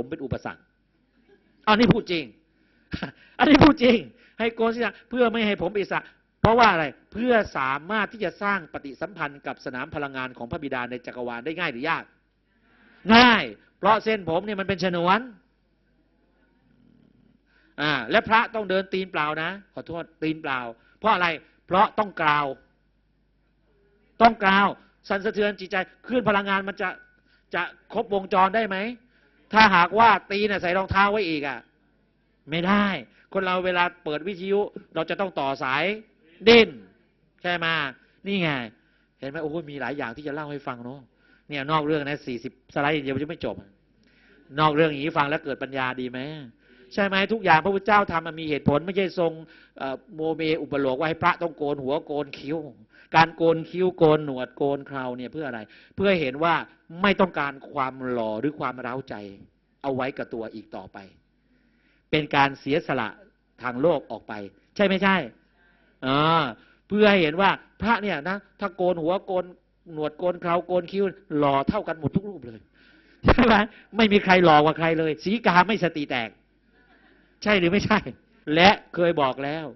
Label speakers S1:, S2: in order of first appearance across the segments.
S1: ผมเป็นอุปสรรคอันนี้พูดจริง อันนี้พูดจริง ให้โกนศีรษะเพื่อไม่ให้ผมเป็นอิสระ เพราะว่าอะไร เพื่อสามารถที่จะสร้างปฏิสัมพันธ์กับสนามพลังงานของพระบิดาในจักรวาลได้ง่ายหรือยาก ง่าย เพราะเส้นผมเนี่ยมันเป็นฉนวนอ่าและพระต้องเดินตีนเปล่านะ ขอโทษตีนเปล่า เพราะอะไร เพราะต้องกล่าว ต้องกล่าว สั่นสะเทือนจิตใจคลื่นพลังงานมันจะจะครบวงจรได้ไหม ถ้าหากว่าตีน่ะใส่รองเท้าไว้อีกอะ ไม่ได้ คนเราเวลาเปิดวิทยุ เราจะต้องต่อสายดิ้นใช่ไหมนี่ไง เห็นไหมโอ้โหมีหลายอย่างที่จะเล่าให้ฟังเนาะเนี่ยนอกเรื่องนะสี่สิบสไลด์เดียวจะไม่จบ นอกเรื่องอย่างนี้ฟังแล้วเกิดปัญญาดีไหมใช่ไหมทุกอย่างพระพุทธเจ้าทำมันมีเหตุผล ไม่ใช่ทรงโมเมอุปโลกว่าให้พระต้องโกนหัวโกนคิ้ว การโกนคิ้วโกนหนวดโกนเคราเนี่ยเพื่ออะไร เพื่อเห็นว่าไม่ต้องการความหล่อหรือความเร้าใจ เอาไว้กับตัวอีกต่อไป เป็นการเสียสละทางโลกออกไป ใช่ไม่ใช่อ่าเพื่อให้เห็นว่าพระเนี่ยนะถ้าโกนหัวโกนหนวดโกนเคราโกนคิ้วหล่อเท่ากันหมดทุกรูปเลยใช่ไหมไม่มีใครหล่อกว่าใครเลย สีกาไม่สติแตก ใช่หรือไม่ใช่ และเคยบอกแล้ว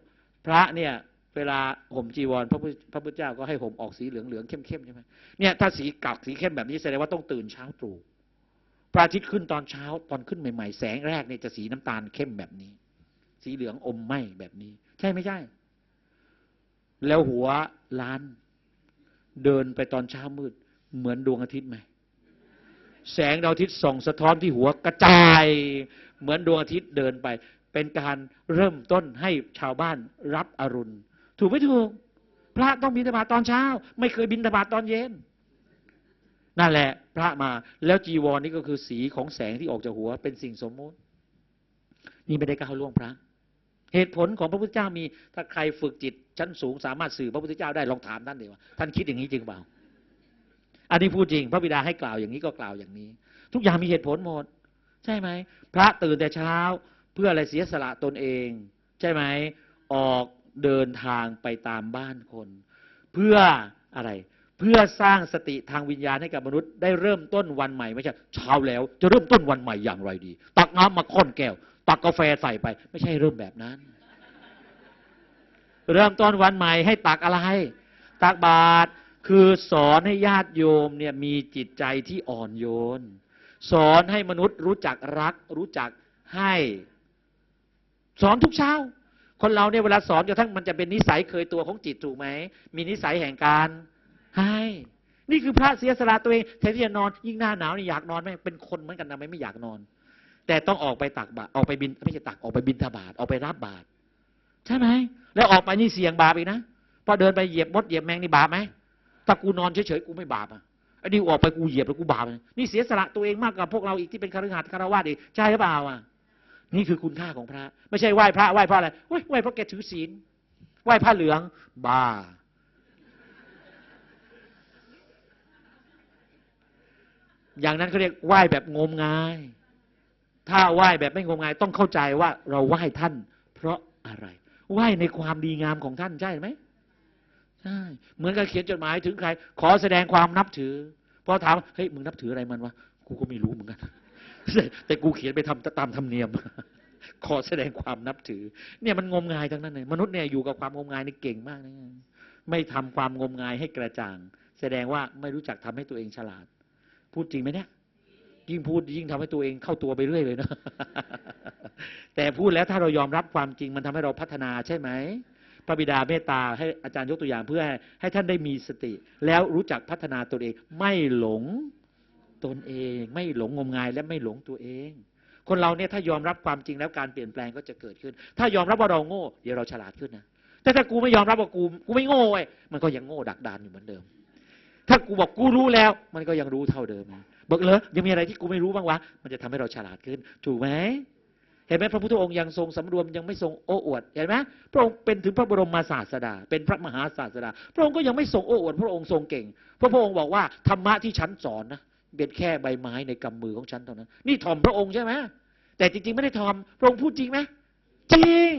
S1: พระเนี่ย เวลาห่มจีวรพระพุทธพระพุทธเจ้าก็ให้ห่มออกสีเหลืองเหลืองๆเข้มใช่ไหมเนี่ยถ้าสีกักสีเข้มแบบนี้แสดงว่าต้องตื่นเช้าตรู่พระอาทิตย์ขึ้นตอนเช้าตอนขึ้นใหม่ๆ แสงแรกเนี่ยจะสีน้ำตาลเข้มแบบนี้ สีเหลืองอมไหมแบบนี้ ใช่ไม่ใช่ แล้วหัวล้าน เดินไปตอนเช้ามืด เหมือนดวงอาทิตย์ไหมแสงดาวอาทิตย์ส่องสะท้อนที่หัวกระจาย เหมือนดวงอาทิตย์เดินไป เป็นการเริ่มต้นให้ชาวบ้านรับอรุณ ถูกไม่ถูก พระต้องบิณฑบาตตอนเช้า ไม่เคยบิณฑบาตตอนเย็น นั่นแหละ พระมา แล้วจีวรนี่ก็คือสีของแสงที่ออกจากหัว เป็นสิ่งสมมุติ นี่ไม่ได้ก้าวล่วงพระ เหตุผลของพระพุทธเจ้ามี ถ้าใครฝึกจิตชั้นสูงสามารถสื่อพระพุทธเจ้าได้ลองถามท่านดีว่าท่านคิดอย่างนี้จริงเปล่า อันนี้พูดจริง พระบิดาให้กล่าวอย่างนี้ก็กล่าวอย่างนี้ ทุกอย่างมีเหตุผลหมด ใช่ไหม พระตื่นแต่เช้า เพื่ออะไรเสียสละตนเอง ใช่ไหม ออก เดินทางไปตามบ้านคน เพื่ออะไร เพื่อสร้างสติทางวิญญาณให้กับมนุษย์ได้เริ่มต้นวันใหม่ไม่ใช่เช้าแล้วจะเริ่มต้นวันใหม่อย่างไรดี ตักน้ำมาค้นแก้ว ตักกาแฟใส่ไป ไม่ใช่เริ่มแบบนั้น เริ่มต้นวันใหม่ให้ตักอะไร ตักบาตรคือสอนให้ญาติโยมเนี่ยมีจิตใจที่อ่อนโยน สอนให้มนุษย์รู้จักรัก รู้จักให้ สอนทุกเช้า คนเราเนี่ยเวลาสอนจนทั้งมันจะเป็นนิสัยเคยตัวของจิตถูกไหม มีนิสัยแห่งการให้นี่คือพระเสียสละตัวเองแทนที่จะนอน ยิ่งหน้าหนาวนี่อยากนอนไหมเป็นคนเหมือนกันนะไม่ไม่อยากนอน แต่ต้องออกไปตักบาตรออกไปบินไม่ใช่ตักออกไปบินทบาทออกไปรับบาตรใช่ไหมแล้วออกไปนี่เสี่ยงบาปอีกนะพอเดินไปเหยียบมดเหยียบแมงนี่บาปไหมถ้ากูนอนเฉยๆกูไม่บาปอะไอ้นี่ออกไปกูเหยียบแล้วกูบาปนี่เสียสละตัวเองมากกว่าพวกเราอีกที่เป็นคฤหัสคารวะอีกใช่หรือเปล่าอะ นี่คือคุณค่าของพระ ไม่ใช่ไหว้พระไหว้พระอะไรเฮ้ยไหว้เพราะแกถือศีลไหว้ผ้าเหลือง บ้า อย่างนั้นเขาเรียกไหว้แบบงมงาย ถ้าไหว้แบบไม่งมงาย ต้องเข้าใจว่าเราไหว้ท่าน เพราะอะไร ไหว้ในความดีงามของท่านใช่ไหมใช่เหมือนกับเขียนจดหมายถึงใคร ขอแสดงความนับถือพอถามเฮ้ยมึงนับถืออะไรมันวะกูก็ไม่รู้เหมือนกัน แต่กูเขียนไปทำตามธรรมเนียม ขอแสดงความนับถือ เนี่ยมันงมงายทั้งนั้นเลยมนุษย์เนี่ยอยู่กับความงมงายนี่เก่งมากนะไม่ทำความงมงายให้กระจ่าง แสดงว่าไม่รู้จักทำให้ตัวเองฉลาด พูดจริงไหมเนี่ยยิ่งพูดยิ่งทำให้ตัวเองเข้าตัวไปเรื่อยเลยนะแต่พูดแล้วถ้าเรายอมรับความจริงมันทำให้เราพัฒนาใช่ไหมพระบิดาเมตตาให้อาจารย์ยกตัวอย่างเพื่อให้ท่านได้มีสติ แล้วรู้จักพัฒนาตนเองไม่หลง ตนเอง ไม่หลงงมงายและไม่หลงตัวเอง คนเราเนี่ยถ้ายอมรับความจริงแล้วการเปลี่ยนแปลงก็จะเกิดขึ้น ถ้ายอมรับว่าเราโง่ เดี๋ยวเราฉลาดขึ้นนะแต่ถ้ากูไม่ยอมรับว่ากูกูไม่โง่เว้ยมันก็ยังโง่ดักดานอยู่เหมือนเดิม ถ้ากูบอกกูรู้แล้ว มันก็ยังรู้เท่าเดิมบอกเลยยังมีอะไรที่กูไม่รู้บ้างวะมันจะทำให้เราฉลาดขึ้น ถูกไหมเห็นไหมพระพุทธองค์ยังทรงสำรวมยังไม่ทรงโอ้อวดเห็นไหมพระองค์เป็นถึงพระบรมศาสดา เป็นพระมหาศาสดา พระองค์ก็ยังไม่ทรงโอ้อวด พระองค์ทรงเก่ง พระพระองค์บอกว่าธรรมะที่ฉันสอนนะ เป็นแค่ใบไม้ในกำมือของฉันเท่านั้น นี่ถ่อมพระองค์ใช่ไหมแต่จริง ๆ ไม่ได้ถ่อมพระองค์พูดจริงไหมจริง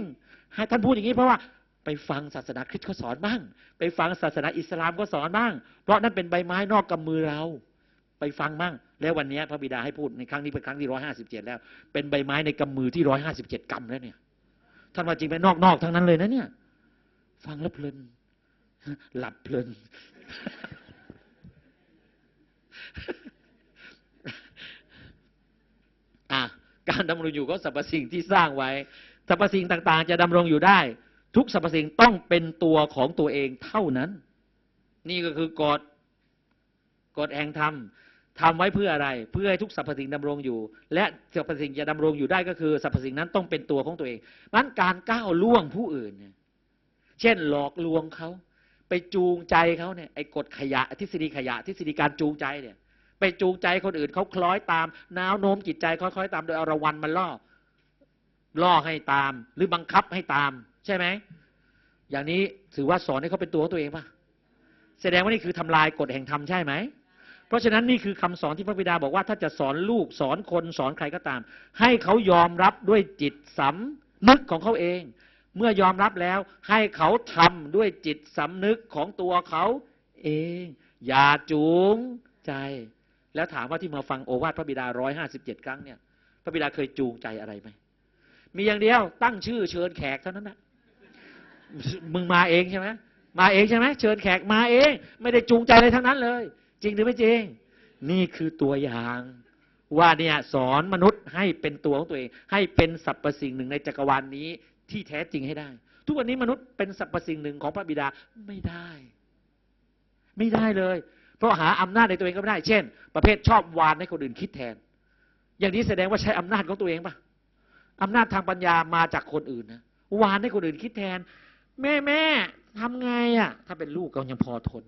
S1: ท่านพูดอย่างนี้เพราะว่าไปฟังศาสนาคริสต์เขาสอนบ้าง ไปฟังศาสนาอิสลามก็สอนบ้าง เพราะนั่นเป็นใบไม้นอกกำมือเรา ไปฟังมั่งแล้ววันนี้พระบิดาให้พูดในครั้งนี้เป็นครั้งที่ร้อยห้าสิบเจ็ดแล้ว เป็นใบไม้ในกำมือที่ร้อยห้าสิบเจ็ดกำแล้วเนี่ยท่านว่าจริงไปนนอกๆทั้งนั้นเลยนะเนี่ย ฟังแล้วเพลิน หลับเพลิน อะ การดำรงอยู่ของสรรพสิ่งที่สร้างไว้สรรพสิ่งต่างๆ จะดำรงอยู่ได้ ทุกสรรพสิ่งต้องเป็นตัวของตัวเองเท่านั้น นี่ก็คือกฎกฎแห่งธรรมทำไว้เพื่ออะไร เพื่อให้ทุกสรรพสิ่งดำรงอยู่ และสรรพสิ่งจะดำรงอยู่ได้ก็คือสรรพสิ่งนั้นต้องเป็นตัวของตัวเองนั้นการก้าวล่วงผู้อื่นเนี่ยเช่นหลอกลวงเขาไปจูงใจเขาเนี่ยไอ้กฎขยะทฤษฎีขยะทฤษฎีการจูงใจเนี่ย ไปจูงใจคนอื่นเขาคล้อยตามแนวโน้มจิตใจเขาคล้อยตามโดยเอารวัลมาล่อล่อให้ตาม หรือบังคับให้ตาม ใช่ไหมอย่างนี้ถือว่าสอนให้เขาเป็นตัวของตัวเองป่ะแสดงว่านี่คือทำลายกฎแห่งธรรมใช่ไหมเพราะฉะนั้นนี่คือคำสอนที่พระบิดาบอกว่าถ้าจะสอนลูกสอนคนสอนใครก็ตาม ให้เขายอมรับด้วยจิตสำนึกของเขาเอง เมื่อยอมรับแล้วให้เขาทำด้วยจิตสำนึกของตัวเขาเอง อย่าจูงใจ แล้วถามว่าที่มาฟังโอวาทพระบิดาร้อยห้าสิบเจ็ดครั้งเนี่ยพระบิดาเคยจูงใจอะไรไหมมีอย่างเดียวตั้งชื่อเชิญแขกเท่านั้นนะมึงมาเองใช่ไหมมาเองใช่ไหมเชิญแขกมาเอง ไม่ได้จูงใจอะไรทั้งนั้นเลย จริงหรือไม่จริง นี่คือตัวอย่างว่าเนี่ยสอนมนุษย์ให้เป็นตัวของตัวเอง ให้เป็นสรรพสิ่งหนึ่งในจักรวาลนนี้ที่แท้จริงให้ได้ ทุกวันนี้มนุษย์เป็นสรรพสิ่งหนึ่งของพระบิดาไม่ได้ ไม่ได้เลย เพราะหาอำนาจในตัวเองก็ไม่ได้ เช่น ประเภทชอบวานให้คนอื่นคิดแทน อย่างนี้แสดงว่าใช้อำนาจของตัวเองปะอำนาจทางปัญญามาจากคนอื่นนะวานให้คนอื่นคิดแทน แม่แม่ทำไงอะ ถ้าเป็นลูกก็ยังพอทน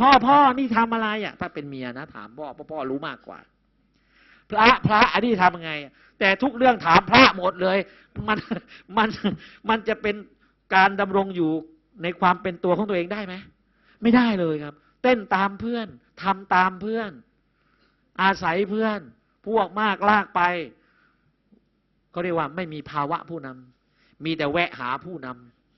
S1: พ่อพ่อนี่ทำอะไรอะ ถ้าเป็นเมียนะ ถามพ่อพ่อพ่อรู้มากกว่า พระพระอันนี้ทำยังไง แต่ทุกเรื่องถามพระหมดเลย มันมันมันจะเป็นการดำรงอยู่ในความเป็นตัวของตัวเองได้ไหมไม่ได้เลยครับ เต้นตามเพื่อนทำตามเพื่อน อาศัยเพื่อน พวกมากลากไปเขาเรียกว่าไม่มีภาวะผู้นำมีแต่แวะหาผู้น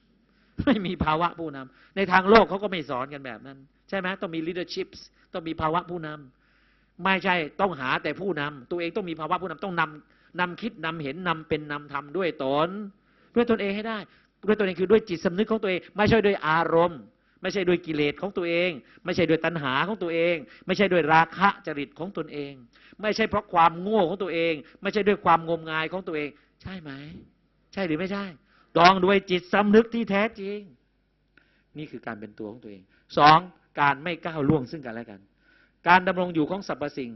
S1: ำไม่มีภาวะผู้นำในทางโลกเขาก็ไม่สอนกันแบบนั้น ใช่ไหมต้องมี leadership ต้องมีภาวะผู้นำไม่ใช่ต้องหาแต่ผู้นำตัวเองต้องมีภาวะผู้นำต้องนำนำคิดนำเห็นนำเป็นนำทำด้วยตนด้วยตนเองให้ได้ด้วยตนเองคือด้วยจิตสำนึกของตัวเอง ไม่ใช่ด้วยอารมณ์ ไม่ใช่ด้วยกิเลสของตัวเอง ไม่ใช่ด้วยตัณหาของตัวเอง ไม่ใช่ด้วยราคะจริตของตนเอง ไม่ใช่เพราะความโง่ของตัวเอง ไม่ใช่ด้วยความงมงายของตัวเอง ใช่ไหม ใช่หรือไม่ใช่ต้องด้วยจิตสำนึกที่แท้จริง นี่คือการเป็นตัวของตัวเองสองการไม่ก้าวล่วงซึ่งกันและกัน การดำรงอยู่ของสรรพสิ่ง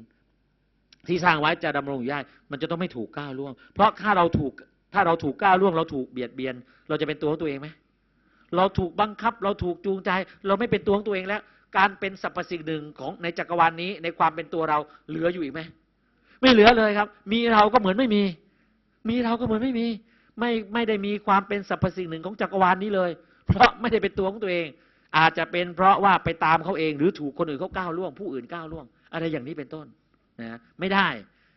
S1: ที่สร้างไว้จะดำรงอยู่ได้มันจะต้องไม่ถูกก้าวล่วง เพราะถ้าเราถูกถ้าเราถูกก้าวล่วงเราถูกเบียดเบียน เราจะเป็นตัวของตัวเองไหม เราถูกบังคับ เราถูกจูงใจ เราไม่เป็นตัวของตัวเองแล้ว การเป็นสรรพสิ่งหนึ่งของในจักรวาลนนี้ ในความเป็นตัวเราเหลืออยู่อีกไหมไม่เหลือเลยครับ มีเราก็เหมือนไม่มี มีเราก็เหมือนไม่มี ไม่ไม่ได้มีความเป็นสรรพสิ่งหนึ่งของจักรวาลนี้เลย เพราะไม่ได้เป็นตัวของตัวเอง อาจจะเป็นเพราะว่าไปตามเขาเอง หรือถูกคนอื่นเขาก้าวล่วงผู้อื่นก้าวล่วง อะไรอย่างนี้เป็นต้นนะไม่ได้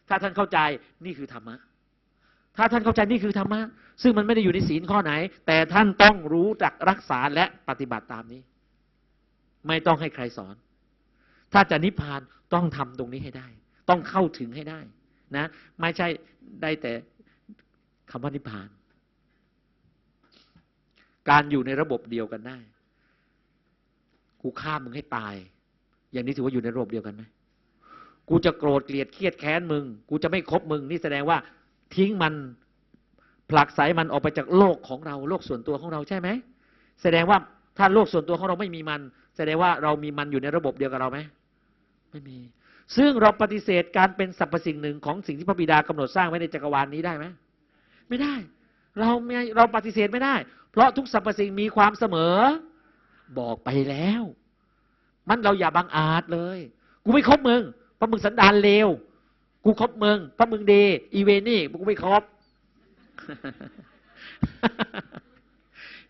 S1: ถ้าท่านเข้าใจนี่คือธรรมะ ถ้าท่านเข้าใจนี่คือธรรมะซึ่งมันไม่ได้อยู่ในศีลข้อไหน แต่ท่านต้องรู้จักรักษาและปฏิบัติตามนี้ ไม่ต้องให้ใครสอน ถ้าจะนิพพานต้องทำตรงนี้ให้ได้ ต้องเข้าถึงให้ได้ นะ ไม่ใช่ได้แต่คำว่านิพพาน การอยู่ในระบบเดียวกันได้กูฆ่ามึงให้ตาย อย่างนี้ถือว่าอยู่ในระบบเดียวกันไหมกูจะโกรธเกลียดเครียดแค้นมึง กูจะไม่คบมึง นี่แสดงว่า ทิ้งมันผลักไสมันออกไปจากโลกของเราโลกส่วนตัวของเราใช่ไหมแสดงว่าถ้าโลกส่วนตัวของเราไม่มีมัน แสดงว่าเรามีมันอยู่ในระบบเดียวกับเราไหมไม่มี ซึ่งเราปฏิเสธการเป็นสรรพสิ่งหนึ่งของสิ่งที่พระบิดากำหนดสร้างไว้ในจักรวาลนี้ได้ไหมไม่ได้ เราไม่เราปฏิเสธไม่ได้ เพราะทุกสรรพสิ่งมีความเสมอ บอกไปแล้ว มันเราอย่าบังอาจเลย กูไม่คบมึงเพราะมึงสันดานเลว กูคบมึงเพราะมึงดี อีเวนี่กูไม่คบ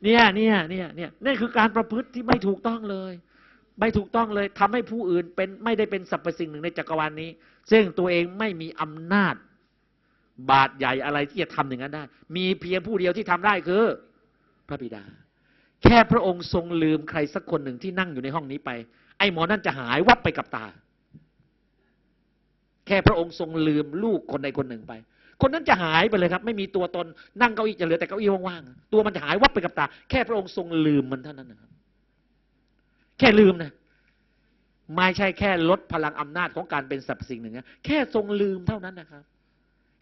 S1: เนี่ยเนี่ยเนี่ยเนี่ยนี่คือการประพฤติที่ไม่ถูกต้องเลย ไม่ถูกต้องเลยทำให้ผู้อื่นเป็นไม่ได้เป็นสรรพสิ่งหนึ่งในจักรวาลนี้ ซึ่งตัวเองไม่มีอำนาจ บาดใหญ่อะไรที่จะทำอย่างนั้นได้ มีเพียงผู้เดียวที่ทำได้คือ พระบิดา แค่พระองค์ทรงลืมใครสักคนหนึ่งที่นั่งอยู่ในห้องนี้ไป ไอ้หมอนั่นจะหายวับไปกับตา แค่พระองค์ทรงลืมลูกคนใดคนหนึ่งไป คนนั้นจะหายไปเลยครับ ไม่มีตัวตนนั่งเก้าอี้จะเหลือแต่เก้าอี้ว่างๆตัวมันจะหายวับไปกับตา แค่พระองค์ทรงลืมมันเท่านั้นนะครับ แค่ลืมนะไม่ใช่แค่ลดพลังอำนาจของการเป็นสรรพสิ่งหนึ่งนะแค่ทรงลืมเท่านั้นนะครับ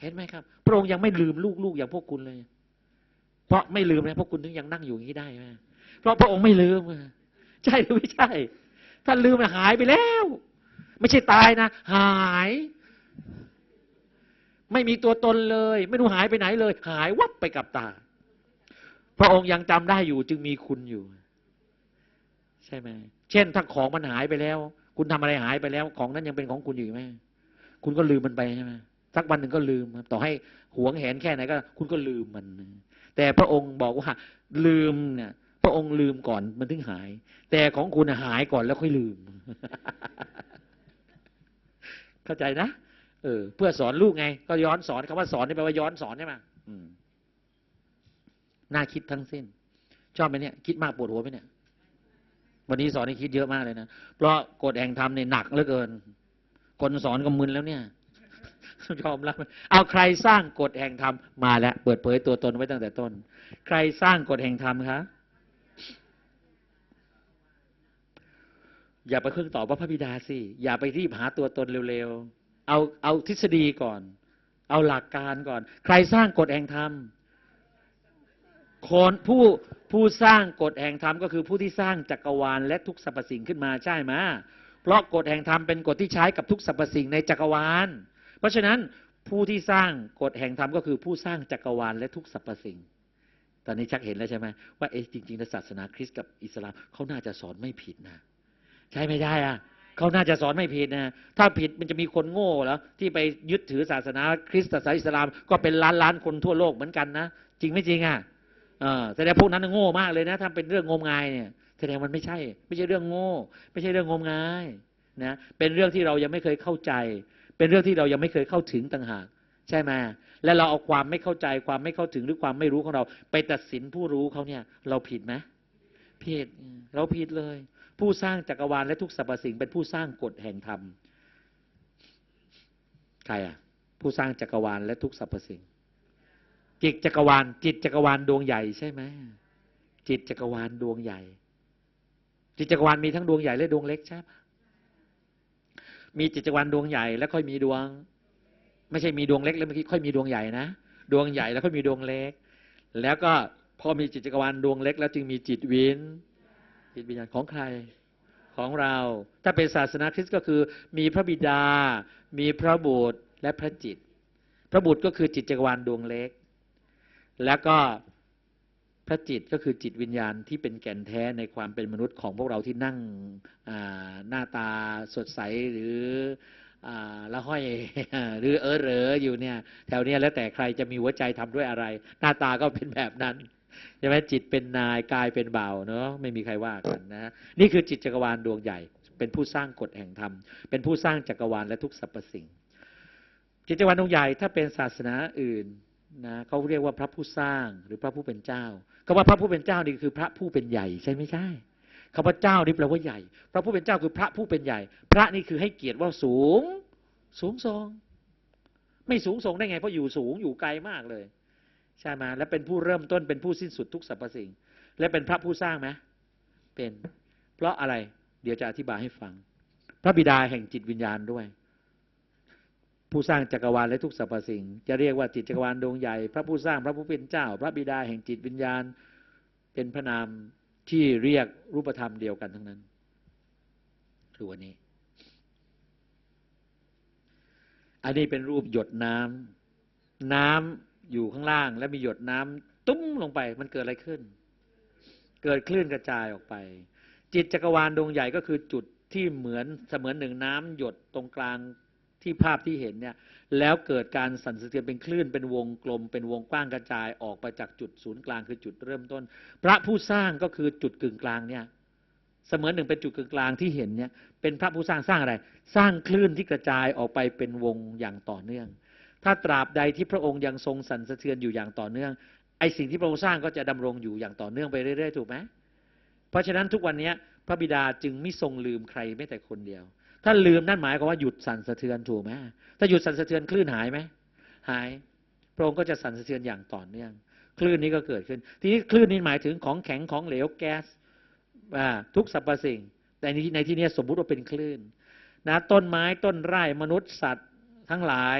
S1: เห็นไหมครับ พระองค์ยังไม่ลืมลูกๆอย่างพวกคุณเลย เพราะไม่ลืมนะพวกคุณถึงยังนั่งอยู่อย่างนี้ได้ไหมเพราะพระองค์ไม่ลืมใช่หรือไม่ใช่ ถ้าลืมอะหายไปแล้ว ไม่ใช่ตายนะ หาย ไม่มีตัวตนเลย ไม่รู้หายไปไหนเลย หายวับไปกับตา พระองค์ยังจำได้อยู่จึงมีคุณอยู่ ใช่ไหมเช่นถ้าของมันหายไปแล้ว คุณทำอะไรหายไปแล้ว ของนั้นยังเป็นของคุณอยู่ไหมคุณก็ลืมมันไปใช่ไหมสักวันหนึ่งก็ลืมครับต่อให้หวงแหนแค่ไหนก็ คุณก็ลืมมัน แต่พระองค์บอกว่า ลืมเนี่ยพระองค์ลืมก่อนมันถึงหาย แต่ของคุณหายก่อนแล้วค่อยลืม เข้าใจนะเออ เพื่อสอนลูกไง ก็ย้อนสอนคำว่าสอนนี่แปลว่าย้อนสอนใช่ไหมอืมน่าคิดทั้งสิ้น ชอบไหมเนี่ย คิดมากปวดหัวไหมเนี่ย วันนี้สอนให้คิดเยอะมากเลยนะ เพราะกฎแห่งธรรมเนี่ยหนักเหลือเกิน คนสอนก็มึนแล้วเนี่ยยอมรับเอาใครสร้างกฎแห่งธรรมมาแล้ว เปิดเผยตัวตนไว้ตั้งแต่ต้น ใครสร้างกฎแห่งธรรมคะ อย่าไปเครื่องตอบว่าพระบิดาสิ อย่าไปรีบหาตัวตนเร็วๆ เอาเอาทฤษฎีก่อน เอาหลักการก่อน ใครสร้างกฎแห่งธรรม คนผู้ผู้สร้างกฎแห่งธรรมก็คือผู้ที่สร้างจักรวาลและทุกสรรพสิ่งขึ้นมาใช่ไหมเพราะกฎแห่งธรรมเป็นกฎที่ใช้กับทุกสรรพสิ่งในจักรวาล เพราะฉะนั้นผู้ที่สร้างกฎแห่งธรรมก็คือผู้สร้างจักรวาลและทุกสรรพสิ่ง ตอนนี้ชักเห็นแล้วใช่ไหมว่าเอ๊ะจริงๆศาสนาคริสต์กับอิสลามเขาน่าจะสอนไม่ผิดนะ ใช่ไม่ได้อะเขาน่าจะสอนไม่ผิดนะถ้าผิดมันจะมีคนโง่แล้วที่ไปยึดถือศาสนาคริสต์ศาสนาอิสลาม ก็เป็นล้านล้านคนทั่วโลกเหมือนกันนะจริงไม่จริงอะแสดงพวกนั้นโง่มากเลยนะถ้าเป็นเรื่องงมงายเนี่ยแสดงมันไม่ใช่ ไม่ใช่เรื่องโง่ ไม่ใช่เรื่องงมงายนะเป็นเรื่องที่เรายังไม่เคยเข้าใจ เป็นเรื่องที่เรายังไม่เคยเข้าถึงต่างหากใช่ไหมและเราเอาความไม่เข้าใจความไม่เข้าถึงหรือความไม่รู้ของเรา ไปตัดสินผู้รู้เขาเนี่ย เราผิดไหมผิดเราผิดเลย ผู้สร้างจักรวาลและทุกสรรพสิ่งเป็นผู้สร้างกฎแห่งธรรมใครอะ ผู้สร้างจักรวาลและทุกสรรพสิ่ง จิตจักรวาล จิตจักรวาลดวงใหญ่ใช่ไหมจิตจักรวาลดวงใหญ่ จิตจักรวาลมีทั้งดวงใหญ่และดวงเล็กใช่ไหมมีจิตจักรวาลดวงใหญ่ แล้วค่อยมีดวง ไม่ใช่มีดวงเล็กแล้วเมื่อกี้ค่อยมีดวงใหญ่นะดวงใหญ่แล้วค่อยมีดวงเล็ก แล้วก็พอมีจิตจักรวาลดวงเล็ก แล้วจึงมีจิตวิญ จิตวิญญาณของใครของเรา ถ้าเป็นศาสนาคริสต์ก็คือ มีพระบิดา มีพระบุตรและพระจิต พระบุตรก็คือจิตจักรวาลดวงเล็ก แล้วก็พระจิตก็คือจิตวิญญาณที่เป็นแก่นแท้ในความเป็นมนุษย์ของพวกเราที่นั่งหน้าตาสดใสหรืออละห้อยหรือเออเหรออยู่เนี่ย แถวเนี้ยแล้วแต่ใครจะมีหัวใจทำด้วยอะไร หน้าตาก็เป็นแบบนั้น ใช่ไหมจิตเป็นนายกายเป็นเบาเนาะไม่มีใครว่ากันนะนี่คือจิตจักรวาลดวงใหญ่ เป็นผู้สร้างกฎแห่งธรรม เป็นผู้สร้างจักรวาลและทุกสรรพสิ่ง จิตจักรวาลดวงใหญ่ถ้าเป็นศาสนาอื่นนะเขาเรียกว่าพระผู้สร้างหรือพระผู้เป็นเจ้าคำว่าพระผู้เป็นเจ้านี่คือพระผู้เป็นใหญ่ใช่ไม่ใช่คำว่าเจ้านี่แปลว่าใหญ่ พระผู้เป็นเจ้าคือพระผู้เป็นใหญ่ พระนี่คือให้เกียรติว่าสูง สูงส่งไม่สูงส่งได้ไงเพราะอยู่สูงอยู่ไกลมากเลย ใช่ไหมและเป็นผู้เริ่มต้นเป็นผู้สิ้นสุดทุกสรรพสิ่ง และเป็นพระผู้สร้างไหมเป็น เพราะอะไรเดี๋ยวจะอธิบายให้ฟัง พระบิดาแห่งจิตวิญญาณด้วย ผู้สร้างจักรวาลและทุกสรรพสิ่ง จะเรียกว่าจิตจักรวาลดวงใหญ่ พระผู้สร้างพระผู้เป็นเจ้า พระบิดาแห่งจิตวิญญาณ เป็นพระนามที่เรียกรูปธรรมเดียวกันทั้งนั้นคือวันนี้ อันนี้เป็นรูปหยดน้ำน้ำ อยู่ข้างล่าง แล้วมีหยดน้ำตุ้มลงไป มันเกิดอะไรขึ้น เกิดคลื่นกระจายออกไป จิตจักรวาลดวงใหญ่ก็คือจุดที่เหมือนเสมือนหนึ่งน้ำหยดตรงกลางที่ภาพที่เห็นเนี่ย แล้วเกิดการสั่นสะเทือนเป็นคลื่นเป็นวงกลม เป็นวงกว้างกระจายออกไปจากจุดศูนย์กลางคือจุดเริ่มต้น พระผู้สร้างก็คือจุดกึ่งกลางเนี่ยเสมือนหนึ่งเป็นจุดกึ่งกลางที่เห็นเนี่ยเป็นพระผู้สร้างสร้างอะไร สร้างคลื่นที่กระจายออกไปเป็นวงอย่างต่อเนื่อง ถ้าตราบใดที่พระองค์ยังทรงสั่นสะเทือนอยู่อย่างต่อเนื่อง ไอสิ่งที่พระองค์สร้างก็จะดำรงอยู่อย่างต่อเนื่องไปเรื่อยๆ ถูกไหมเพราะฉะนั้นทุกวันนี้พระบิดาจึงไม่ทรงลืมใครแม้แต่คนเดียว ถ้าลืมนั่นหมายความว่าหยุดสั่นสะเทือนถูกไหมถ้าหยุดสั่นสะเทือนคลื่นหายไหมหาย พระองค์ก็จะสั่นสะเทือนอย่างต่อเนื่อง คลื่นนี้ก็เกิดขึ้น ทีนี้คลื่นนี้หมายถึงของแข็งของเหลวแก๊สทุกสรรพสิ่ง แต่ในที่ในที่นี้สมมุติว่าเป็นคลื่นนะต้นไม้ต้นไร่มนุษย์สัตว์ทั้งหลาย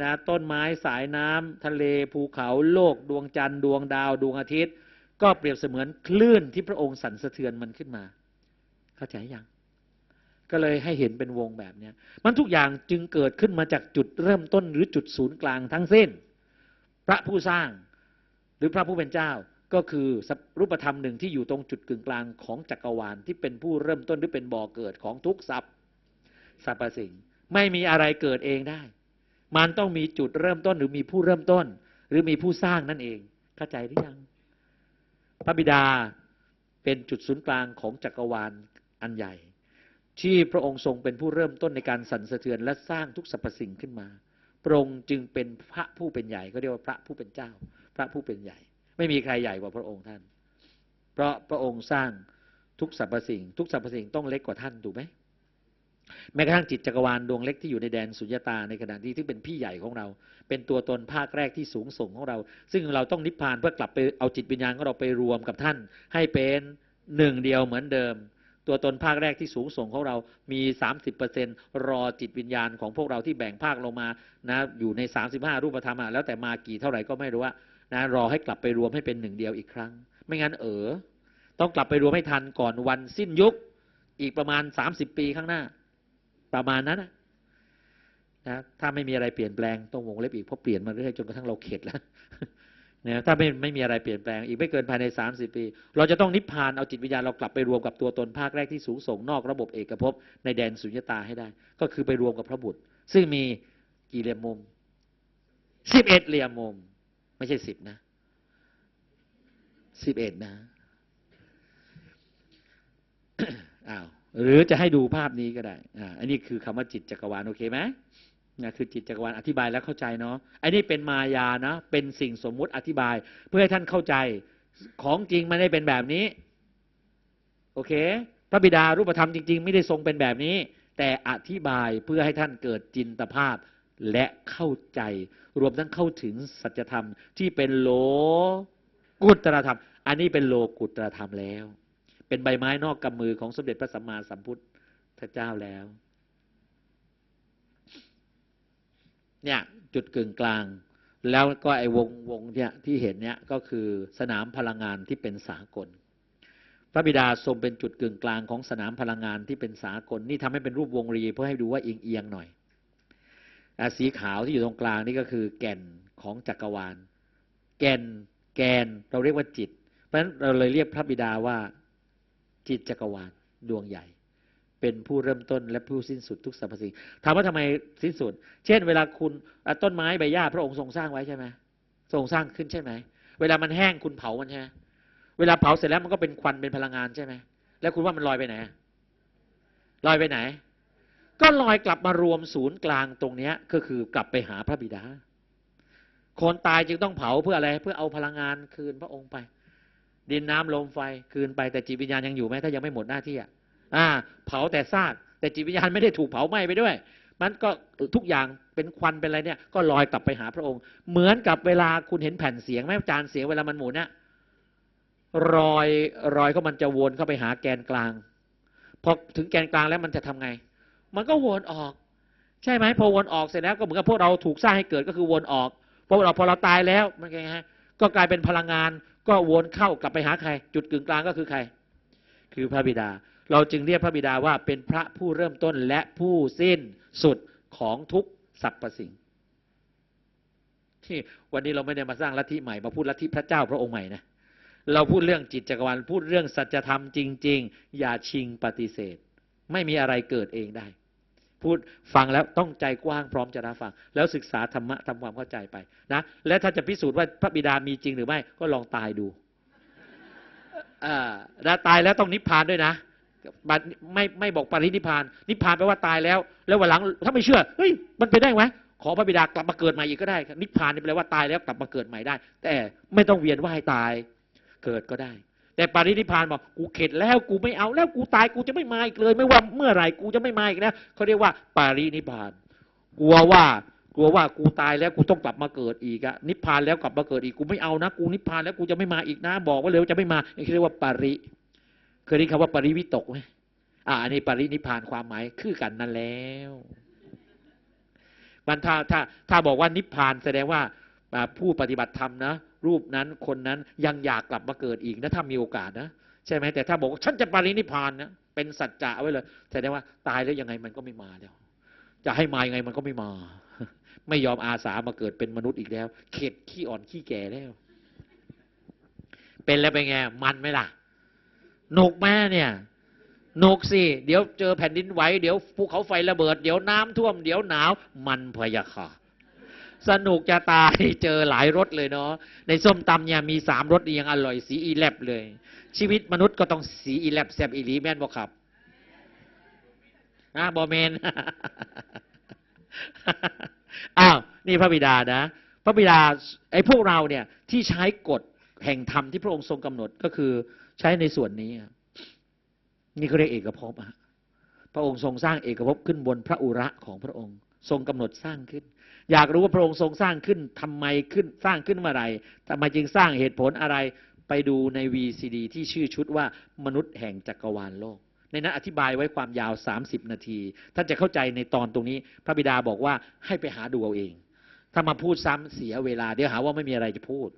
S1: นะต้นไม้สายน้ำทะเลภูเขาโลกดวงจันทร์ดวงดาวดวงอาทิตย์ ก็เปรียบเสมือนคลื่นที่พระองค์สั่นสะเทือนมันขึ้นมา เข้าใจยังก็เลยให้เห็นเป็นวงแบบนี้มันทุกอย่างจึงเกิดขึ้นมาจากจุดเริ่มต้นหรือจุดศูนย์กลางทั้งสิ้น พระผู้สร้างหรือพระผู้เป็นเจ้าก็คือรูปธรรมหนึ่งที่อยู่ตรงจุดกึ่งกลางของจักรวาลที่เป็นผู้เริ่มต้นหรือเป็นบ่อเกิดของทุกสรรพสรรพสิ่ง ไม่มีอะไรเกิดเองได้ มันต้องมีจุดเริ่มต้นหรือมีผู้เริ่มต้น หรือมีผู้สร้างนั่นเอง เข้าใจหรือยัง พระบิดาเป็นจุดศูนย์กลางของจักรวาลอันใหญ่ ที่พระองค์ทรงเป็นผู้เริ่มต้นในการสั่นสะเทือนและสร้างทุกสรรพสิ่งขึ้นมาพระองค์จึงเป็นพระผู้เป็นใหญ่ก็เรียกว่าพระผู้เป็นเจ้า พระผู้เป็นใหญ่ ไม่มีใครใหญ่กว่าพระองค์ท่าน เพราะพระองค์สร้างทุกสรรพสิ่ง ทุกสรรพสิ่งต้องเล็กกว่าท่านถูกไหม แม้กระทั่งจิตจักรวาลดวงเล็กที่อยู่ในแดนสุญญตาในขณะที่ที่เป็นพี่ใหญ่ของเรา เป็นตัวตนภาคแรกที่สูงส่งของเรา ซึ่งเราต้องนิพพานเพื่อกลับไปเอาจิตวิญญาณของเราไปรวมกับท่าน ให้เป็นหนึ่งเดียวเหมือนเดิม ตัวตนภาคแรกที่สูงส่งของเรามี 30%รอจิตวิญญาณของพวกเราที่แบ่งภาคลงมานะอยู่ใน 35 รูปธรรมอะแล้วแต่มากี่เท่าไหร่ก็ไม่รู้ว่านะรอให้กลับไปรวมให้เป็นหนึ่งเดียวอีกครั้ง ไม่งั้นเออต้องกลับไปรวมให้ทันก่อนวันสิ้นยุคอีกประมาณ 30 ปีข้างหน้า ประมาณนั้นนะนะถ้าไม่มีอะไรเปลี่ยนแปลงต้องวงเล็บอีกเพราะเปลี่ยนมาเรื่อยจนกระทั่งเราเข็ดแล้วนะถ้าไม่ไม่มีอะไรเปลี่ยนแปลงอีกไม่เกินภายในสามสิบปี เราจะต้องนิพพานเอาจิตวิญญาณเรากลับไปรวมกับตัวตนภาคแรกที่สูงส่งนอกระบบเอกภพในแดนสุญญตาให้ได้ ก็คือไปรวมกับพระบุตร ซึ่งมีกี่เหลี่ยมมุมสิบเอ็ดเหลี่ยมมุม ไม่ใช่สิบนะสิบเอ็ดนะอ้าว หรือจะให้ดูภาพนี้ก็ได้อ่าอันนี้คือคำว่าจิตจักรวาลโอเคไหมนะคือจิตจักรวาลอธิบายแล้วเข้าใจเนาะอันนี้เป็นมายานะ เป็นสิ่งสมมุติอธิบาย เพื่อให้ท่านเข้าใจของจริงไม่ได้เป็นแบบนี้ โอเค พระบิดารูปธรรมจริง ๆ ไม่ได้ทรงเป็นแบบนี้ แต่อธิบายเพื่อให้ท่านเกิดจินตภาพและเข้าใจ รวมทั้งเข้าถึงสัจธรรมที่เป็นโลกุตรธรรม อันนี้เป็นโลกุตรธรรมแล้ว เป็นใบไม้นอกกำมือของสมเด็จพระสัมมาสัมพุทธเจ้าแล้ว เนี่ยจุดกึ่งกลาง แล้วก็ไอ้วงวงเนี่ยที่เห็นเนี่ยก็คือสนามพลังงานที่เป็นสากล พระบิดาทรงเป็นจุดกึ่งกลางของสนามพลังงานที่เป็นสากล นี่ทำให้เป็นรูปวงรีเพื่อให้ดูว่าเอียงเอียงหน่อยอสีขาวที่อยู่ตรงกลางนี่ก็คือแก่นของจักรวาล แก่นแกนเราเรียกว่าจิต เพราะฉะนั้นเราเลยเรียกพระบิดาว่า จิตจักรวาลดวงใหญ่ เป็นผู้เริ่มต้นและผู้สิ้นสุดทุกสรรพสิ่งถามว่าทำไมสิ้นสุด เช่น เวลาคุณต้นไม้ใบหญ้าพระองค์ทรงสร้างไว้ใช่ไหมทรงสร้างขึ้นใช่ไหมเวลามันแห้งคุณเผามันใช่ไหมเวลาเผาเสร็จแล้วมันก็เป็นควันเป็นพลังงานใช่ไหมแล้วคุณว่ามันลอยไปไหนลอยไปไหน ก็ลอยกลับมารวมศูนย์กลางตรงเนี้ยก็คือกลับไปหาพระบิดาคนตายจึงต้องเผาเพื่ออะไร เพื่อเอาพลังงานคืนพระองค์ไป ดินน้ำลมไฟคืนไปแต่จิตวิญญาณยังอยู่ไหมถ้ายังไม่หมดหน้าที่อะอ่า เผาแต่ซากแต่จิตวิญญาณไม่ได้ถูกเผาไหม้ไปด้วย มันก็ทุกอย่างเป็นควันเป็นอะไรเนี่ย ก็ลอยกลับไปหาพระองค์ เหมือนกับเวลาคุณเห็นแผ่นเสียงไหมจานเสียงเวลามันหมุนเนี่ยรอยรอยเขามันจะวนเข้าไปหาแกนกลางพอถึงแกนกลางแล้วมันจะทำไง มันก็วนออก ใช่ไหมพอวนออกเสร็จแล้วก็เหมือนกับพวกเราถูกสร้างให้เกิดก็คือวนออกพวกเราพอเราตายแล้วมันไงฮะก็กลายเป็นพลังงาน ก็วนเข้ากลับไปหาใคร จุดกึ่งกลางก็คือใคร คือพระบิดา เราจึงเรียกพระบิดาว่าเป็นพระผู้เริ่มต้นและผู้สิ้นสุดของทุกสรรพสิ่งที่วันนี้เราไม่ได้มาสร้างลัทธิใหม่มาพูดลัทธิพระเจ้าพระองค์ใหม่นะเราพูดเรื่องจิตจักรวาลพูดเรื่องสัจธรรมจริง ๆ อย่าชิงปฏิเสธ ไม่มีอะไรเกิดเองได้ พูดฟังแล้วต้องใจกว้างพร้อมจะรับฟัง แล้วศึกษาธรรมะทำความเข้าใจไปนะและถ้าจะพิสูจน์ว่าพระบิดามีจริงหรือไม่ก็ลองตายดูอ่าแลตายแล้วต้องนิพพานด้วยนะไม่ไม่บอกปรินิพพาน นิพพานแปลว่าตายแล้ว แล้ววันหลังถ้าไม่เชื่อเฮ้ยมันไปได้ไหมขอพระบิดากลับมาเกิดใหม่อีกก็ได้นิพพานนี่แปลว่าตายแล้วกลับมาเกิดใหม่ได้ แต่ไม่ต้องเวียนว่ายตายเกิดก็ได้ แต่ปรินิพพานบอกกูเข็ดแล้วกูไม่เอาแล้วกูตายกูจะไม่มาอีกเลย ไม่ว่าเมื่อไหร่กูจะไม่มาอีกแล้วเขาเรียกว่าปรินิพาน กลัวว่ากลัวว่ากูตายแล้วกูต้องกลับมาเกิดอีกอะนิพพานแล้วกลับมาเกิดอีกกูไม่เอานะกูนิพพานแล้วกูจะไม่มาอีกนะ บอกว่าเร็วจะไม่มานี่เรียกว่าปริเคยได้คำว่าปริวิตกไหมอ่าอันนี้ปรินิพพานความหมายคือกันนั่นแล้วมันถ้าถ้าถ้าบอกว่านิพพานแสดงว่าอ่าผู้ปฏิบัติธรรมนะ รูปนั้นคนนั้นยังอยากกลับมาเกิดอีกนะถ้ามีโอกาสนะใช่ไหมแต่ถ้าบอกว่าฉันจะปรินิพานนะเป็นสัจจะไว้เลยแสดงว่าตายแล้วยังไงมันก็ไม่มาแล้ว จะให้มายังไงมันก็ไม่มา ไม่ยอมอาสามาเกิดเป็นมนุษย์อีกแล้ว เข็ดขี้อ่อนขี้แก่แล้ว เป็นแล้วเป็นไงมันไหมล่ะหนกแม่เนี่ยหนกสิเดี๋ยวเจอแผ่นดินไหวเดี๋ยวภูเขาไฟระเบิด เดี๋ยวน้ำท่วมเดี๋ยวหนาว มันพยาค่ะ สนุกจะตายเจอหลายรสเลยเนาะในส้มตำเนี่ยมีสามรสยังอร่อยสีอีแลบเลย ชีวิตมนุษย์ก็ต้องสีอีแลบแซบอีลีแม่นบอกครับนะบอเมนอ้าวนี่พระบิดานะ พระบิดาไอ้พวกเราเนี่ยที่ใช้กฎแห่งธรรมที่พระองค์ทรงกำหนดก็คือใช้ในส่วนนี้ นี่เขาเรียกเอกภพอะพระองค์ทรงสร้างเอกภพขึ้นบนพระอุระของพระองค์ ทรงกำหนดสร้างขึ้น อยากรู้ว่าพระองค์ทรงสร้างขึ้นทำไมขึ้นสร้างขึ้นเมื่อไหร่ทำไมจึงสร้างเหตุผลอะไรไปดูใน VCD ที่ชื่อชุดว่ามนุษย์แห่งจักรวาลโลก ในนั้นอธิบายไว้ความยาว 30 นาที ท่านจะเข้าใจในตอนตรงนี้ พระบิดาบอกว่าให้ไปหาดูเอาเอง ถ้ามาพูดซ้ำเสียเวลา เดี๋ยวหาว่าไม่มีอะไรจะพูด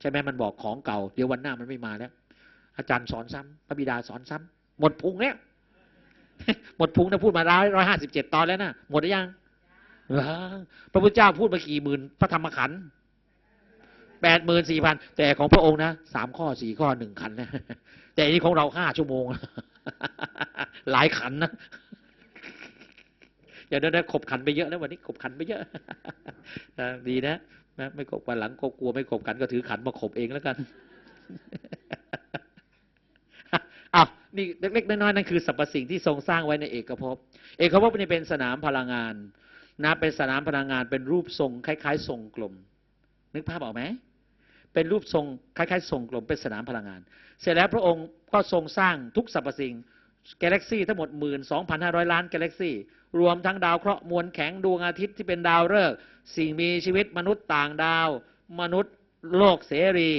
S1: ใช่ไหมมันบอกของเก่า เดี๋ยววันหน้ามันไม่มาแล้ว อาจารย์สอนซ้ำพระบิดาสอนซ้ำหมดพุงแล้วหมดพุงนะพูดมาร้อยร้อยห้าสิบเจ็ดตอนแล้วนะหมดหรือยัง ยังพระพุทธเจ้าพูดมากี่หมื่นพระธรรมขันธ์แปดหมื่นสี่พันแต่ของพระองค์นะสามข้อสี่ข้อหนึ่งขันนะแต่อันนี้ของเราห้าชั่วโมง หลายขันนะอย่าได้ได้ขบขันไปเยอะนะวันนี้ขบขันไปเยอะนะดีนะนะไม่ขบวันหลังก็กลัวไม่ขบขันก็ถือขันมาขบเองแล้วกันอ้าวนี่เล็กๆน้อยๆนั่นคือสรรพสิ่งที่ทรงสร้างไว้ในเอกภพ เอกภพนี่เป็นสนามพลังงาน นะเป็นสนามพลังงานเป็นรูปทรงคล้ายๆทรงกลม นึกภาพออกไหมเป็นรูปทรงคล้ายๆทรงกลมเป็นสนามพลังงาน เสร็จแล้วพระองค์ก็ทรงสร้างทุกสรรพสิ่งกาแล็กซี่ทั้งหมดหมื่นสองพันห้าร้อยล้านกาแล็กซี่ รวมทั้งดาวเคราะห์มวลแข็งดวงอาทิตย์ที่เป็นดาวฤกษ์สิ่งมีชีวิตมนุษย์ต่างดาว มนุษย์โลกเสรี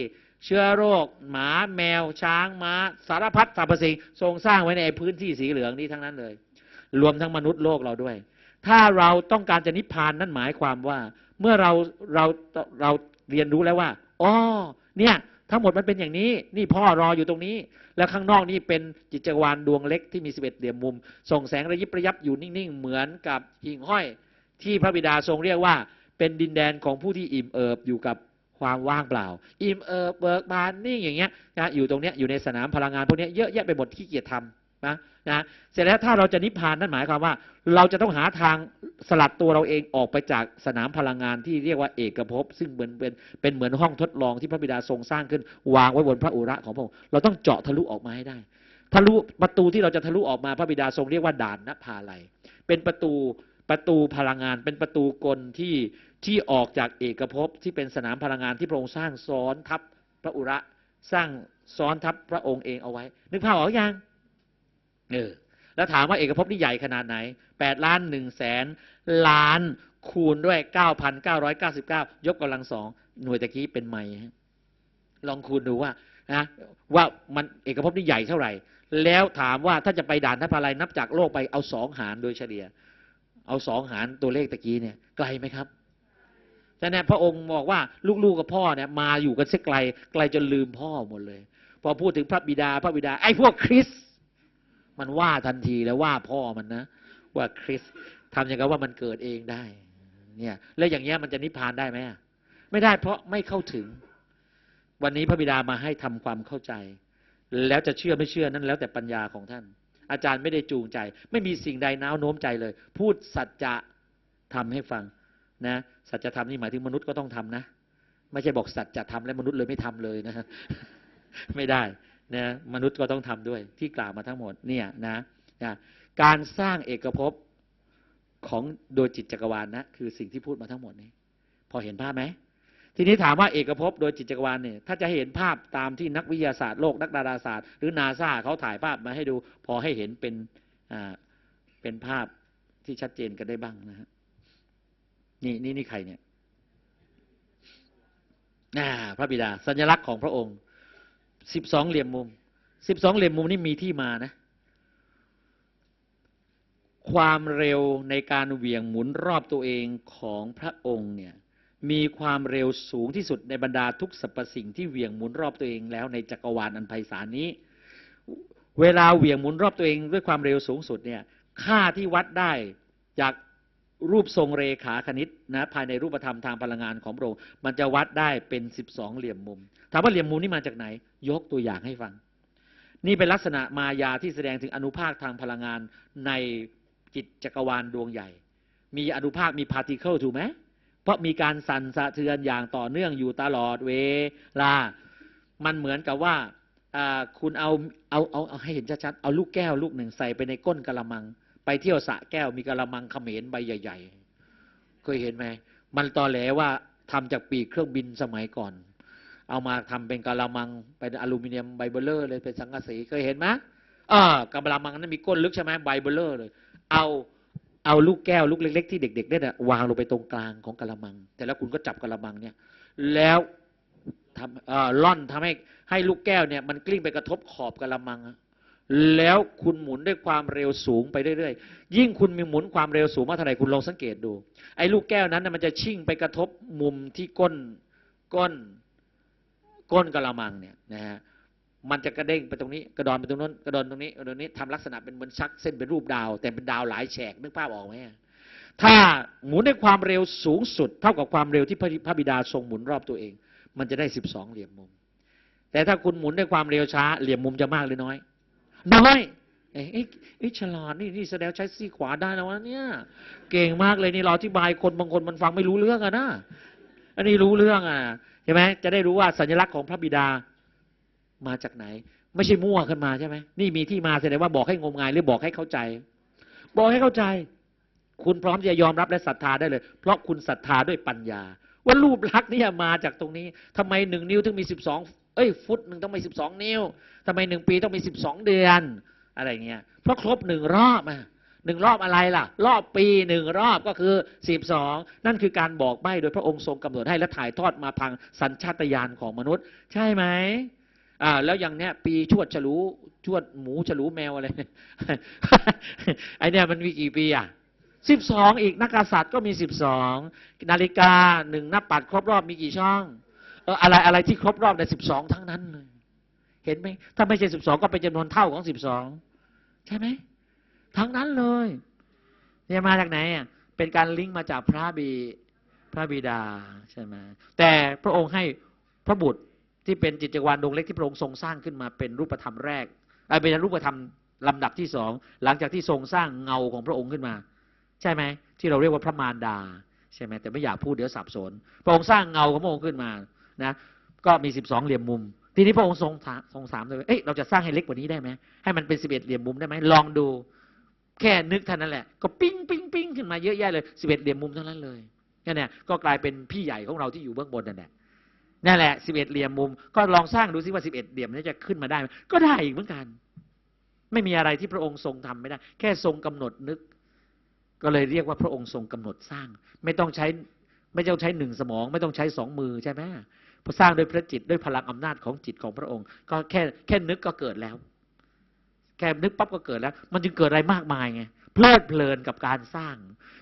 S1: เชื้อโรค หมา แมว ช้างม้า สารพัดสรรพสิ่งทรงสร้างไว้ในพื้นที่สีเหลืองนี้ทั้งนั้นเลย รวมทั้งมนุษย์โลกเราด้วย ถ้าเราต้องการจะนิพพานนั่นหมายความว่า เมื่อเราเราเราเรียนรู้แล้วว่าอ๋อเนี่ยทั้งหมดมันเป็นอย่างนี้ นี่พ่อรออยู่ตรงนี้ แล้วข้างนอกนี่เป็นจิตจักรวาลดวงเล็กที่มีสิบเอ็ดเหลี่ยมมุม ส่งแสงระยิบระยับอยู่นิ่งๆ เหมือนกับหิ่งห้อย ที่พระบิดาทรงเรียกว่า เป็นดินแดนของผู้ที่อิ่มเอิบอยู่กับความว่างเปล่า อิ่มเอิบเบิกบานนิ่งอย่างเงี้ยนะอยู่ตรงเนี้ยอยู่ในสนามพลังงานพวกเนี้ยเยอะแยะไปหมดที่เกียรติทำ นะนะเสร็จแล้วถ้าเราจะนิพพานนั่นหมายความว่า เราจะต้องหาทางสลัดตัวเราเองออกไปจากสนามพลังงานที่เรียกว่าเอกภพซึ่งเหมือนเป็นเป็นเหมือนห้องทดลองที่พระบิดาทรงสร้างขึ้น วางไว้บนพระอุระของพระองค์เราต้องเจาะทะลุออกมาให้ได้ทะลุประตูที่เราจะทะลุออกมาพระบิดาทรงเรียกว่าด่านนภาลัยเป็นประตูประตูพลังงานเป็นประตูกลที่ที่ออกจากเอกภพที่เป็นสนามพลังงานที่พระองค์สร้างซ้อนทับพระอุระสร้างซ้อนทับพระองค์เองเอาไว้ นึกภาพออกยัง เออแล้วถามว่าเอกภพนี่ใหญ่ขนาดไหนแปดล้านหนึ่งแสนล้านคูณด้วยเก้าพันเก้าร้อยเก้าสิบเก้ายกกำลังสองหน่วยตะกี้เป็นไมล์ฮะลองคูณดูว่านะว่ามันเอกภพนี่ใหญ่เท่าไหร่ แล้วถามว่าถ้าจะไปด่านทัพอะไรนับจากโลกไปเอาสองหารโดยเฉลี่ย เอาสองหารตัวเลขตะกี้เนี่ยไกลไหมครับแต่เนี่ยพระองค์บอกว่าลูกๆกับพ่อเนี่ยมาอยู่กันเสียไกล ไกลจนลืมพ่อหมดเลย พอพูดถึงพระบิดาพระบิดาไอ้พวกคริสต์ มันว่าทันทีแล้วว่าพ่อมันนะ ว่าคริสทำอย่างกับว่ามันเกิดเองได้ เนี่ย แล้วอย่างเงี้ยมันจะนิพพานได้ไหมไม่ได้เพราะไม่เข้าถึง วันนี้พระบิดามาให้ทำความเข้าใจ แล้วจะเชื่อไม่เชื่อนั้นแล้วแต่ปัญญาของท่าน อาจารย์ไม่ได้จูงใจ ไม่มีสิ่งใดน้าวโน้มใจเลย พูดสัจจะทำให้ฟังนะสัจธรรมนี่หมายถึงมนุษย์ก็ต้องทำนะ ไม่ใช่บอกสัจจะทำแล้วมนุษย์เลยไม่ทำเลยนะไม่ได้ นะมนุษย์ก็ต้องทำด้วยที่กล่าวมาทั้งหมดเนี่ยนะนะการสร้างเอกภพของโดยจิตจักรวาลนะคือสิ่งที่พูดมาทั้งหมดนี้ พอเห็นภาพไหมทีนี้ถามว่าเอกภพโดยจิตจักรวาลเนี่ยถ้าจะเห็นภาพตามที่นักวิทยาศาสตร์โลกนักดาราศาสตร์หรือนาซาเขาถ่ายภาพมาให้ดู พอให้เห็นเป็นอ่าเป็นภาพที่ชัดเจนกันได้บ้างนะฮะนี่นี่นี่ใครเนี่ยอ่าพระบิดา สัญลักษณ์ของพระองค์ สิบสองเหลี่ยมมุมสิบสองเหลี่ยมมุมนี่มีที่มานะ ความเร็วในการเหวี่ยงหมุนรอบตัวเองของพระองค์เนี่ยมีความเร็วสูงที่สุดในบรรดาทุกสรรพสิ่งที่เหวี่ยงหมุนรอบตัวเองแล้วในจักรวาลอันไพศาลนี้ เวลาเหวี่ยงหมุนรอบตัวเองด้วยความเร็วสูงสุดเนี่ยค่าที่วัดได้จากรูปทรงเรขาคณิตนะภายในรูปธรรมทางพลังงานของพระองค์มันจะวัดได้เป็น 12 เหลี่ยมมุม ถามว่าเหลี่ยมมุมนี่มาจากไหน ยกตัวอย่างให้ฟัง นี่เป็นลักษณะมายาที่แสดงถึงอนุภาคทางพลังงานในจิตจักรวาลดวงใหญ่ มีอนุภาคมีพาร์ติเคิลถูกไหมเพราะมีการสั่นสะเทือนอย่างต่อเนื่องอยู่ตลอดเวลา มันเหมือนกับว่าคุณเอาเอาเอาเอาให้เห็นชัดๆ เอาลูกแก้วลูกหนึ่งใส่ไปในก้นกะละมัง ไปเที่ยวสะแก้วมีกะละมังเขมรใบใหญ่ ๆ เคยเห็นไหม มันตอแหลว่าทำจากปีกเครื่องบินสมัยก่อน เอามาทำเป็นกะละมังเป็นอลูมิเนียมใบเบลเลอร์เลยเป็นสังกะสีเคยเห็นไหมอ่ากะละมังนั้นมีก้นลึกใช่ไหมใบเบลเลอร์เลย เอาเอาลูกแก้วลูกเล็ก ๆ ที่เด็กๆเนี่ยนะวางลงไปตรงกลางของกะละมัง แต่แล้วคุณก็จับกะละมังเนี่ย แล้วทำเอ่อล่อนทำให้ให้ลูกแก้วเนี่ยมันกลิ้งไปกระทบขอบกะละมังอะแล้วคุณหมุนด้วยความเร็วสูงไปเรื่อยๆ ยิ่งคุณมีหมุนความเร็วสูงมากเท่าไหร่คุณลองสังเกตดู ไอ้ลูกแก้วนั้นนะมันจะชิ่งไปกระทบมุมที่ก้นก้น ก้นกะละมังเนี่ยนะฮะมันจะกระเด้งไปตรงนี้กระดอนไปตรงนู้นกระดอนตรงนี้กระดอนนี้ทำลักษณะเป็นเหมือนชักเส้นเป็นรูปดาว แต่เป็นดาวหลายแฉกนึกภาพออกไหมถ้าหมุนด้วยความเร็วสูงสุด เท่ากับความเร็วที่พระบิดาทรงหมุนรอบตัวเอง มันจะได้สิบสองเหลี่ยมมุม แต่ถ้าคุณหมุนด้วยความเร็วช้าเหลี่ยมมุมจะมากหรือน้อย น้อยเอ้ยเอ้ยเอ้ยฉลาดนี่นี่แสดงใช้ซี่ขวาได้แล้ววะเนี่ย เก่งมากเลยนี่เราอธิบายคนบางคนมันฟังไม่รู้เรื่องอะนะอันนี้รู้เรื่องอะ ใช่ไหมจะได้รู้ว่าสัญลักษณ์ของพระบิดามาจากไหน ไม่ใช่มั่วขึ้นมาใช่ไหมนี่มีที่มาแสดงว่าบอกให้งมงายหรือบอกให้เข้าใจ บอกให้เข้าใจ คุณพร้อมจะยอมรับและศรัทธาได้เลย เพราะคุณศรัทธาด้วยปัญญา ว่ารูปลักษณ์นี่มาจากตรงนี้ทำไมหนึ่งนิ้วถึงมีสิบสองเอ้ย ฟุตหนึ่งต้องมีสิบสองนิ้วทำไมหนึ่งปีต้องมีสิบสองเดือน อะไรเงี้ยเพราะครบหนึ่งรอบอะ หนึ่งรอบอะไรล่ะ รอบปีหนึ่งรอบก็คือสิบสองนั่นคือการบอกใบ้โดยพระองค์ทรงกำหนดให้และถ่ายทอดมาพังสัญชาตญาณของมนุษย์ ใช่ไหมอ่าแล้วอย่างเนี้ยปีชวดฉลูชวดหมูฉลูแมวอะไรไอเนี้ยมันมีกี่ปีอะสิบสองอีกนักกษัตริย์ก็มีสิบสองนาฬิกาหนึ่งนับปัดครบรอบมีกี่ช่องเอออะไรอะไรที่ครบรอบในสิบสองทั้งนั้นเลยเห็นไหมถ้าไม่ใช่สิบสองก็เป็นจำนวนเท่าของสิบสองใช่ไหม ทั้งนั้นเลยเนี่ยมาจากไหนอะเป็นการลิงก์มาจากพระบิพระบิดาใช่ไหมแต่พระองค์ให้พระบุตรที่เป็นจิตจักรวาลดวงเล็กที่พระองค์ทรงสร้างขึ้นมาเป็นรูปธรรมแรกเอ่อเป็นรูปธรรมลำดับที่สองหลังจากที่ทรงสร้างเงาของพระองค์ขึ้นมา ใช่ไหมที่เราเรียกว่าพระมารดาใช่ไหมแต่ไม่อยากพูดเดี๋ยวสับสน พระองค์สร้างเงาของพระองค์ขึ้นมานะก็มีสิบสองเหลี่ยมมุม ทีนี้พระองค์ทรงทรงถามเลยเอ๊ะเราจะสร้างให้เล็กกว่านี้ได้ไหมให้มันเป็นสิบเอ็ดเหลี่ยมมุมได้ไหมลองดู แค่นึกเท่านั้นแหละ ก็ปิ้งปิ้งปิ้งขึ้นมาเยอะแยะเลยสิบเอ็ดเหลี่ยมมุมเท่านั้นเลยนั่นแหละก็กลายเป็นพี่ใหญ่ของเราที่อยู่เบื้องบนนั่นแหละนั่นแหละสิบเอ็ดเหลี่ยมมุม ก็ลองสร้างดูซิว่าสิบเอ็ดเหลี่ยมนี้จะขึ้นมาได้ไหมก็ได้อีกเหมือนกัน ไม่มีอะไรที่พระองค์ทรงทำไม่ได้ แค่ทรงกำหนดนึก ก็เลยเรียกว่าพระองค์ทรงกำหนดสร้าง ไม่ต้องใช้ไม่ต้องใช้หนึ่งสมอง ไม่ต้องใช้สองมือใช่ไหมพอสร้างโดยพระจิตด้วยพลังอำนาจของจิตของพระองค์ ก็แค่แค่นึกก็เกิดแล้ว แค่นึกปั๊บก็เกิดแล้ว มันจึงเกิดอะไรมากมายไงเพลิดเพลินกับการสร้าง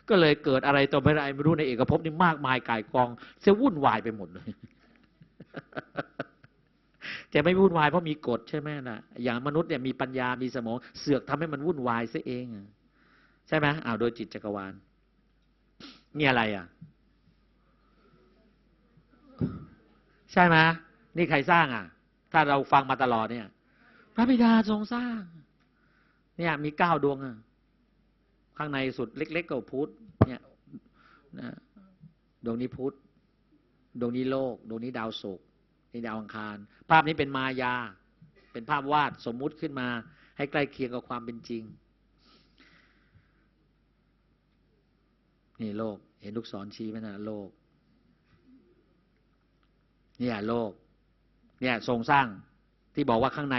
S1: ก็เลยเกิดอะไรต่อไม่อะไรไม่รู้ในเอกภพนี่มากมายกายกองเสียวุ่นวายไปหมดเลยจะไม่วุ่นวายเพราะมีกฎใช่ไหมล่ะอย่างมนุษย์เนี่ยมีปัญญามีสมอง เสือกทำให้มันวุ่นวายซะเองใช่ไหมอ้าวโดยจิตจักรวาลนี่อะไรอะ ใช่ไหมนี่ใครสร้างอะ ถ้าเราฟังมาตลอดเนี่ย พระบิดาทรงสร้าง เนี่ยมีเก้าดวงอะข้างในสุดเล็ก ๆก็พุธเนี่ยนะดวงนี้พุธดวงนี้โลก ดวงนี้ดาวศุกร์นี่ดาวอังคาร ภาพนี้เป็นมายา เป็นภาพวาดสมมุติขึ้นมา ให้ใกล้เคียงกับความเป็นจริง นี่โลก เห็นลูกศรชี้ไหมนะโลก เนี่ยโลก เนี่ยทรงสร้างที่บอกว่าข้างใน